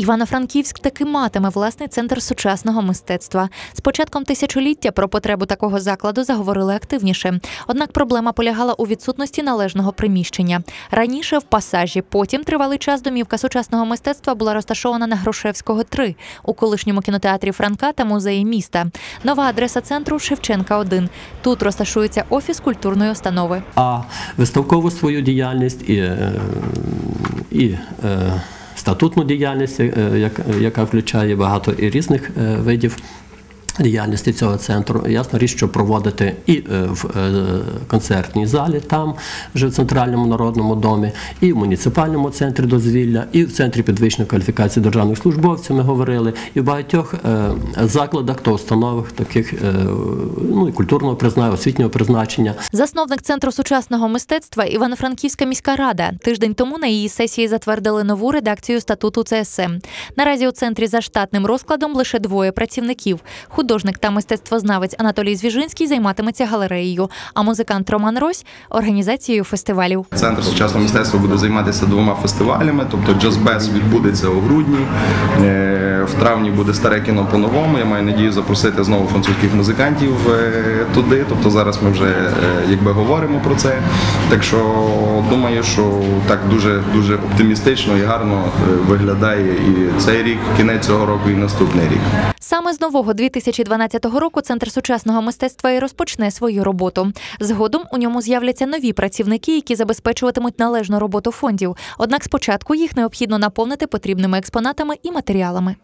Івано-Франківськ таки матиме власний центр сучасного мистецтва. З початком тисячоліття про потребу такого закладу заговорили активніше. Однак проблема полягала у відсутності належного приміщення. Раніше в пасажі, потім тривалий час домівка сучасного мистецтва була розташована на Грушевського 3 у колишньому кінотеатрі Франка та музеї міста. Нова адреса центру Шевченка 1 Тут розташується офіс культурної установи. а виставкову свою діяльність і, е, і е, статутну діяльність, е, яка включає багато і різних е, видів. Діяльності цього центру ясна річ, що проводити і е, в е, концертній залі, там вже в центральному народному домі, і в муніципальному центрі дозвілля, і в центрі підвищеної кваліфікації державних службовців. Ми говорили, і в багатьох е, закладах та установах таких ну і культурного призначення, освітнього призначення. Засновник центру сучасного мистецтва Івано-Франківська міська рада. Тиждень тому на її сесії затвердили нову редакцію статуту ЦСМ. Наразі у центрі за штатним розкладом лише двоє працівників. Художник та мистецтвознавець Анатолій Звіжинський займатиметься галереєю, а музикант Роман Рось організацією фестивалів. Центр сучасного мистецтва буде займатися двома фестивалями. Тобто Джазбез відбудеться у грудні. е, В травні буде старе кіно по-новому. Я маю надію запросити знову французьких музикантів е, туди. Тобто зараз ми вже е, якби говоримо про це. Так що думаю, що так дуже дуже оптимістично і гарно виглядає і цей рік, кінець цього року, і наступний рік. Саме з нового 2012 року центр сучасного мистецтва і розпочне свою роботу. Згодом у ньому з'являться нові працівники, які забезпечуватимуть належну роботу фондів. Однак спочатку їх необхідно наповнити потрібними експонатами і матеріалами.